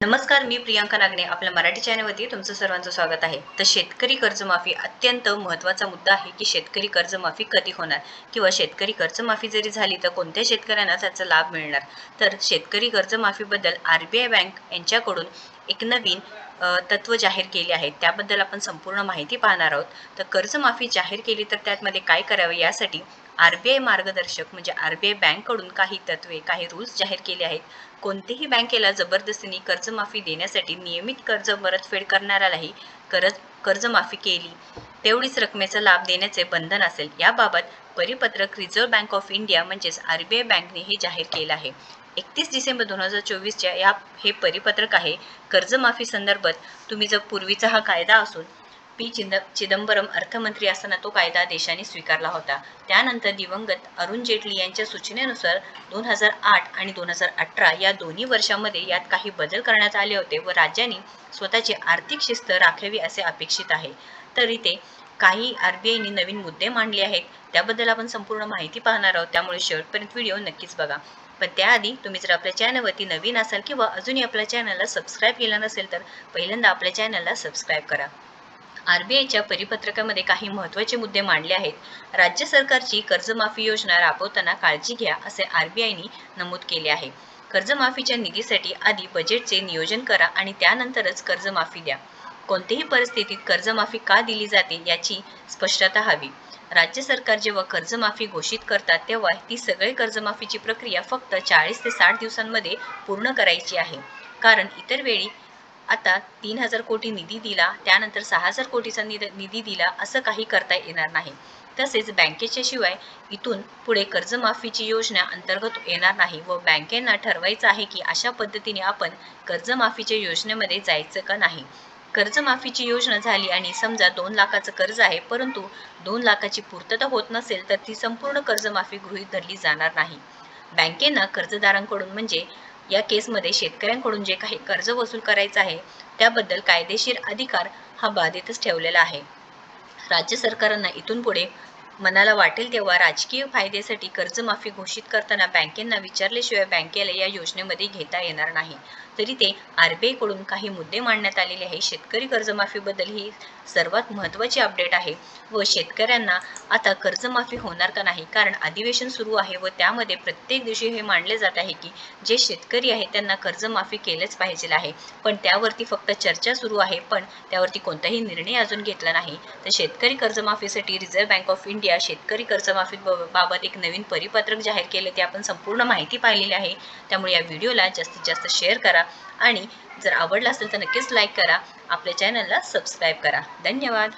नमस्कार मी प्रियांका नागणे आपल्या मराठी चॅनलवरती तुमचं सर्वांचं स्वागत आहे. तर शेतकरी कर्जमाफी अत्यंत महत्त्वाचा मुद्दा आहे की शेतकरी कर्जमाफी कधी होणार? किंवा शेतकरी कर्जमाफी जरी झाली तर कोणत्या शेतकऱ्यांना त्याचा लाभ मिळणार? तर शेतकरी कर्जमाफीबद्दल आर बी आय बँक यांच्याकडून एक नवीन तत्व जाहीर केले आहेत त्याबद्दल आपण संपूर्ण माहिती पाहणार आहोत. तर कर्जमाफी जाहीर केली तर त्यामध्ये काय करावे यासाठी आर बी आय मार्गदर्शक म्हणजे आर बी आय बँककडून काही तत्वे काही रूल्स जाहीर केले आहेत. कोणतीही बँकेला जबरदस्तीने कर्जमाफी देण्यासाठी नियमित कर्ज परतफेड करणाऱ्यालाही कर्ज कर्जमाफी केली. तेवढीच रकमेचा लाभ देण्याचे बंधन असेल याबाबत परिपत्रक रिझर्व्ह बँक ऑफ इंडिया म्हणजेच आर बी आय बँकने हे जाहीर केलं आहे. एकतीस डिसेंबर दोन हजार चोवीसच्या या हे परिपत्रक आहे. कर्जमाफी संदर्भात तुम्ही जर पूर्वीचा हा कायदा असून पी. चिद चिदंबरम अर्थमंत्री असताना तो कायदा देशाने स्वीकारला होता. त्यानंतर दिवंगत अरुण जेटली यांच्या सूचनेनुसार दोन हजार आठ आणि दोन हजार अठरा या दोन्ही वर्षांमध्ये यात काही बदल करण्यात आले होते व राज्यांनी स्वतःची आर्थिक शिस्त राखावी असे अपेक्षित आहे. तर इथे काही आर बी आयने नवीन मुद्दे मांडले आहेत. त्याबद्दल आपण संपूर्ण माहिती पाहणार आहोत. त्यामुळे शेवटपर्यंत व्हिडिओ नक्कीच बघा. पण त्याआधी तुम्ही जर आपल्या चॅनलवरती नवीन असाल किंवा अजूनही आपल्या चॅनलला सबस्क्राईब केला नसेल तर पहिल्यांदा आपल्या चॅनलला सबस्क्राईब करा. आर बी आयच्या परिपत्रकामध्ये काही महत्त्वाचे मुद्दे मांडले आहेत. राज्य सरकारची कर्जमाफी योजना राबवताना काळजी घ्या असे आर बी आयने नमूद केले आहे. कर्जमाफीच्या निधीसाठी आधी बजेटचे नियोजन करा आणि त्यानंतरच कर्जमाफी द्या. कोणत्याही परिस्थितीत कर्जमाफी का दिली जाते याची स्पष्टता हवी. राज्य सरकार जेव्हा कर्जमाफी घोषित करतात तेव्हा ती सगळे कर्जमाफीची प्रक्रिया फक्त चाळीस ते साठ दिवसांमध्ये पूर्ण करायची आहे. कारण इतर वेळी आता तीन हजार कोटी निधी दिला त्यानंतर सहा हजार कोटीचा निधी दिला असं काही करता येणार नाही. तसेच बँकेच्या शिवाय इथून पुढे कर्जमाफीची योजना अंतर्गत येणार नाही व बँकेना ठरवायचं आहे की अशा पद्धतीने आपण कर्जमाफीच्या योजनेमध्ये जायचं का नाही. कर्जमाफीची योजना झाली आणि समजा दोन लाखाचं कर्ज आहे परंतु दोन लाखाची पूर्तता होत नसेल तर ती संपूर्ण कर्जमाफी गृहीत धरली जाणार नाही. बँकेनं कर्जदारांकडून म्हणजे या केसमध्ये शेतकऱ्यांकडून जे काही कर्ज वसूल करायचं आहे त्याबद्दल कायदेशीर अधिकार हा बाधितच ठेवलेला आहे. राज्य सरकारांना इथून पुढे मनाला वाटेल तेव्हा राजकीय फायद्यासाठी कर्जमाफी घोषित करताना बँकेंना विचारल्याशिवाय बँकेला या योजनेमध्ये घेता येणार नाही. तरी ते आरबीआयकडून काही मुद्दे मांडण्यात आलेले आहे शेतकरी कर्जमाफीबद्दल ही सर्वात महत्त्वाची अपडेट आहे व शेतकऱ्यांना आता कर्जमाफी होणार का नाही? कारण अधिवेशन सुरू आहे व त्यामध्ये प्रत्येक दिवशी हे मांडले जात आहे की जे शेतकरी आहे त्यांना कर्जमाफी केलंच पाहिजे आहे. पण त्यावरती फक्त चर्चा सुरू आहे. पण त्यावरती कोणताही निर्णय अजून घेतला नाही. तर शेतकरी कर्जमाफीसाठी रिझर्व्ह बँक ऑफ इंडिया शेतकरी कर्जमाफी बाबत एक नवीन परिपत्रक जाहीर केले ते आपण संपूर्ण माहिती पाहिलेली आहे. त्यामुळे या व्हिडिओला जास्तीत जास्त शेअर करा आणि जर आवडला असेल तर नक्कीच लाईक करा. आपल्या चॅनलला सबस्क्राईब करा. धन्यवाद.